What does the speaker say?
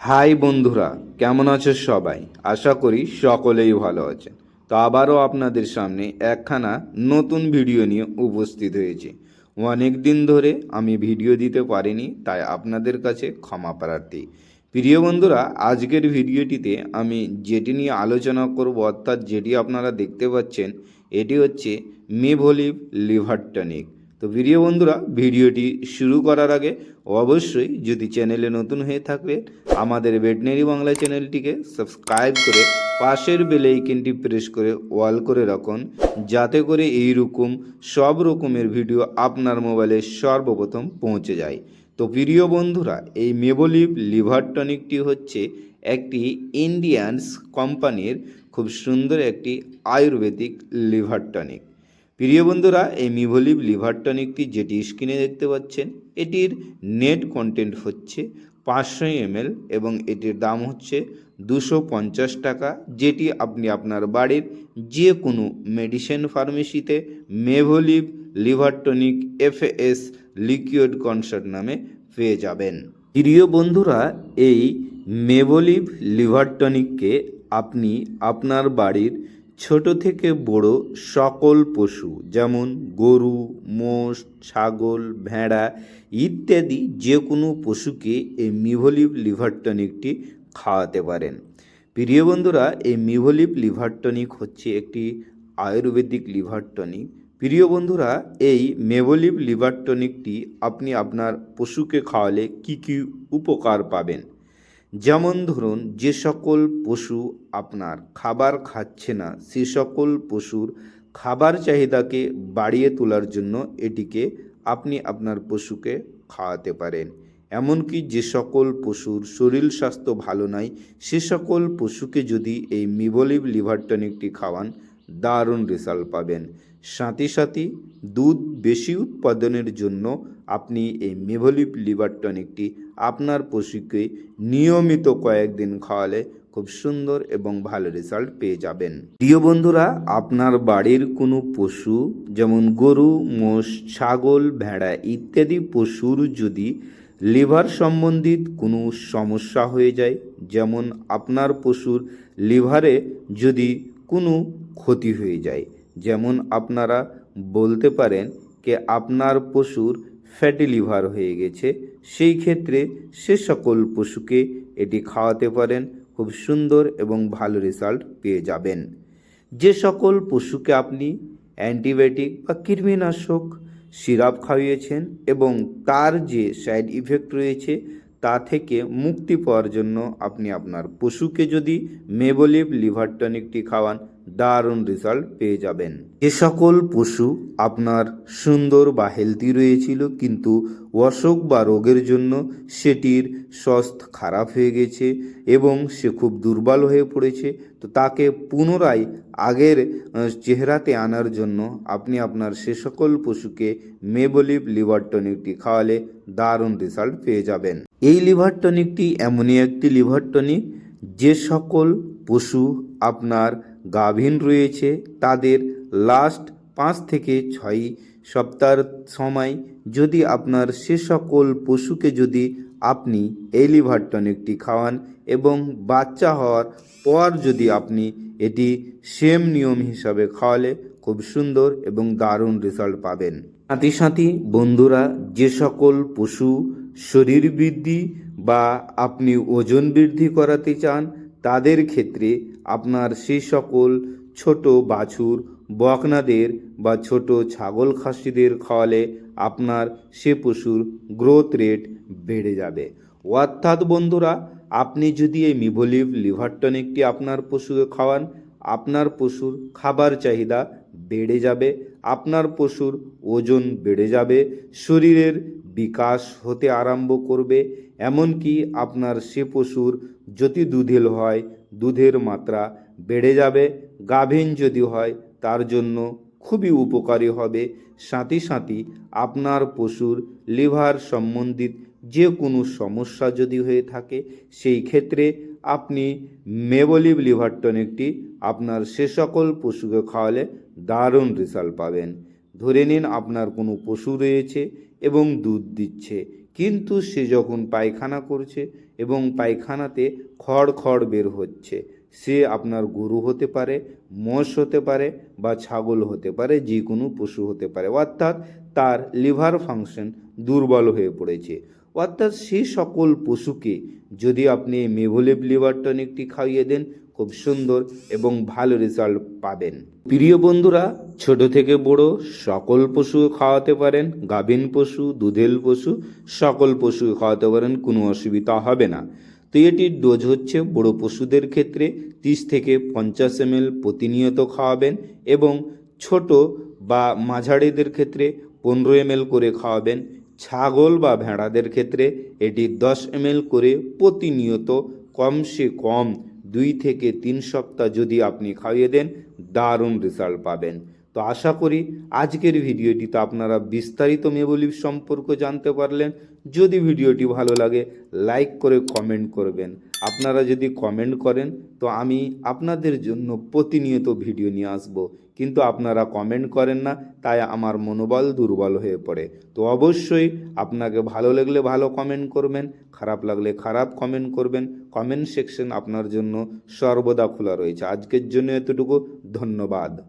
High বন্ধুরা, কেমন আছো সবাই? আশা করি সকলেই ভালো আছেন। তো আবারও আপনাদের সামনে একখানা নতুন ভিডিও নিয়ে উপস্থিত হয়েছে। অনেক দিন ধরে আমি ভিডিও দিতে পারিনি, তাই আপনাদের কাছে ক্ষমা প্রার্থী। প্রিয় বন্ধুরা, আজকের ভিডিওটিতে আমি যেটি নিয়ে আলোচনা করব, অর্থাৎ যেটি আপনারা দেখতে পাচ্ছেন, এটি হচ্ছে মেভলিভ লিভার টনিক। তো প্রিয় বন্ধুরা, ভিডিওটি শুরু করার আগে অবশ্যই যদি চ্যানেলে নতুন হয়ে থাকবে আমাদের ভেটনারি বাংলা চ্যানেলটিকে সাবস্ক্রাইব করে পাশের বেল আইকনটি প্রেস করে ওয়াল করে রাখুন, যাতে করে এই রকম সব রকমের ভিডিও আপনার মোবাইলে সর্বপ্রথম পৌঁছে যায়। তো প্রিয় বন্ধুরা, এই মেবোলিভ লিভার টনিকটি হচ্ছে একটি ইন্ডিয়ানস কোম্পানির খুব সুন্দর একটি আয়ুর্বেদিক লিভার টনিক প্রিয় বন্ধুরা, এই মিভলিভ লিভার টনিকটি যেটি স্ক্রিনে দেখতে পাচ্ছেন, এটির নেট কন্টেন্ট হচ্ছে পাঁচশো এমএল এবং এটির দাম হচ্ছে দুশো পঞ্চাশ টাকা, যেটি আপনি আপনার বাড়ির যে কোনো মেডিসিন ফার্মেসিতে Mevliv liver tonic FS liquid concert নামে পেয়ে যাবেন। প্রিয় বন্ধুরা, এই মেভলিভ লিভার টনিককে আপনি আপনার বাড়ির ছোট থেকে বড় সকল পশু, যেমন গরু, মোষ, ছাগল, ভেড়া ইত্যাদি যে কোনো পশুকে এই মিভলিভ লিভার টনিকটি খাওয়াতে পারেন। প্রিয় বন্ধুরা, এই মিভলিভ লিভার টনিক হচ্ছে একটি আয়ুর্বেদিক লিভার টনিক। প্রিয় বন্ধুরা, এই মেভলিভ লিভার টনিকটি আপনি আপনার পশুকে খাওয়ালে কি কি উপকার পাবেন? যেমন ধরুন, যে সকল পশু আপনার খাবার খাচ্ছে না, সে সকল পশুর খাবার চাহিদাকে বাড়িয়ে তোলার জন্য এটিকে আপনি আপনার পশুকে খাওয়াতে পারেন। এমনকি যে সকল পশুর শরীর স্বাস্থ্য ভালো নাই, সে সকল পশুকে যদি এই মিবলিভ লিভার টনিকটি খাওয়ান, দারুণ রেজাল্ট পাবেন। সাথে সাথে দুধ বেশি উৎপাদনের জন্য আপনি এই মেভলিভ লিভার টনিকটি আপনার পশুকে নিয়মিত কয়েকদিন খাওয়ালে খুব সুন্দর এবং ভালো রেজাল্ট পেয়ে যাবেন। প্রিয় বন্ধুরা, আপনার বাড়ির কোনো পশু, যেমন গরু, মোষ, ছাগল, ভেড়া ইত্যাদি পশুর যদি লিভার সম্বন্ধিত কোনো সমস্যা হয়ে যায়, যেমন আপনার পশুর লিভারে যদি কোনো ক্ষতি হয়ে যায় যেমন আপনারা বলতে পারেন যে আপনার পশুর ফ্যাটি লিভার হয়ে গেছে, সেই ক্ষেত্রে সে সকল পশুকে এটি খাওয়াতে পারেন, খুব সুন্দর এবং ভালো রেজাল্ট পেয়ে যাবেন। যে সকল পশুকে আপনি অ্যান্টিবায়োটিক বা কৃমিনাশক সিরাপ খাইয়েছেন এবং তার যে সাইড ইফেক্ট রয়েছে, তা থেকে মুক্তি পাওয়ার জন্য আপনি আপনার পশুকে যদি মেবলিভ লিভার টনিকটি খাওয়ান দারুণ রেজাল্ট পেয়ে যাবেন। যে সকল পশু আপনার সুন্দর বা হেলদি রয়েছিল, কিন্তু অসুখ বা রোগের জন্য সেটির স্বাস্থ্য খারাপ হয়ে গেছে এবং সে খুব দুর্বল হয়ে পড়েছে। তো তাকে পুনরায় আগের চেহারাতে আনার জন্য আপনি আপনার সে সকল পশুকে মেবলিভ লিভার টনিকটি খাওয়ালে দারুণ রেজাল্ট পেয়ে যাবেন। এই লিভার টনিকটি এমনই একটি লিভার টনিক যে সকল পশু আপনার গাভীন রয়েছে। তাদের লাস্ট পাঁচ থেকে ছয় সপ্তাহের সময়। যদি আপনার সে সকল পশুকে যদি আপনি এই লিভার টনিকটি খাওয়ান এবং বাচ্চা হওয়ার পর যদি আপনি এটি সেম নিয়ম হিসাবে খাওয়ালে খুব সুন্দর এবং দারুণ রেজাল্ট পাবেন। সাথে সাথে বন্ধুরা, যে সকল পশু শরীর বৃদ্ধি বা আপনি ওজন বৃদ্ধি করাতে চান তাদের ক্ষেত্রে আপনার সে সকল ছোট বাছুর, বকনাদের বা ছোট ছাগল খাসিদের খাওয়ালে আপনার সে পশুর গ্রোথ রেট বেড়ে যাবে। অর্থাৎ বন্ধুরা, আপনি যদি এই মিভোলিভ লিভার টনিকটি আপনার পশুকে খাওয়ান, আপনার পশুর খাবার চাহিদা বেড়ে যাবে, আপনার পশুর ওজন বেড়ে যাবে, শরীরের বিকাশ হতে আরম্ভ করবে, এমনকি আপনার সে পশুর যদি দুধেল হয়, দুধের মাত্রা বেড়ে যাবে, গাভীন যদি হয়, তার জন্য খুবই উপকারী হবে। সাথে সাথে আপনার পশুর লিভার সম্বন্ধিত যে কোনো সমস্যা যদি হয়ে থাকে, সেই ক্ষেত্রে আপনি মেবলিভ লিভার টনিকটি আপনার সে সকল পশুকে খাওয়ালে দারুণ রেজাল্ট পাবেন। ধরে নিন আপনার কোনো পশু রয়েছে এবং দুধ দিচ্ছে, কিন্তু সে যখন পায়খানা করছে এবং পায়খানাতে খড় খড় বের হচ্ছে, সে আপনার গরু হতে পারে, মোষ হতে পারে বা ছাগল হতে পারে, যে কোনো পশু হতে পারে, অর্থাৎ তার লিভার ফাংশন দুর্বল হয়ে পড়েছে। অর্থাৎ সেই সকল পশুকে যদি আপনি মেভোলিভ লিভার টনিকটি খাইয়ে দেন, খুব সুন্দর এবং ভালো রেজাল্ট পাবেন। প্রিয় বন্ধুরা, ছোট থেকে বড় সকল পশু খাওয়াতে পারেন, গাভীন পশু, দুধেল পশু, সকল পশু খাওয়াতে পারেন, কোনো অসুবিধা হবে না। তো এটির ডোজ হচ্ছে বড় পশুদের ক্ষেত্রে তিরিশ থেকে পঞ্চাশ এম প্রতিনিয়ত খাওয়াবেন এবং ছোট বা মাঝারিদের ক্ষেত্রে পনেরো এম করে খাওয়াবেন। ছাগল বা ভেড়াদের ক্ষেত্রে এটি দশ এম করে প্রতিনিয়ত কমসে কম দুই থেকে তিন সপ্তাহ যদি আপনি খাইয়ে দেন, দারুণ রেজাল্ট পাবেন। তো আশা করি আজকের ভিডিওটিতে আপনারা বিস্তারিত মেবলিভ সম্পর্ক জানতে পারলেন। যদি ভিডিওটি ভালো লাগে লাইক করে কমেন্ট করবেন। আপনারা যদি কমেন্ট করেন, তো আমি আপনাদের জন্য প্রতিনিয়ত ভিডিও নিয়ে আসব। কিন্তু আপনারা কমেন্ট করেন না, তাই আমার মনোবল দুর্বল হয়ে পড়ে। তো অবশ্যই আপনাকে ভালো লাগলে ভালো কমেন্ট করবেন, খারাপ লাগলে খারাপ কমেন্ট করবেন। কমেন্ট সেকশন আপনার জন্য সর্বদা খোলা রয়েছে। আজকের জন্য এতটুকু। ধন্যবাদ।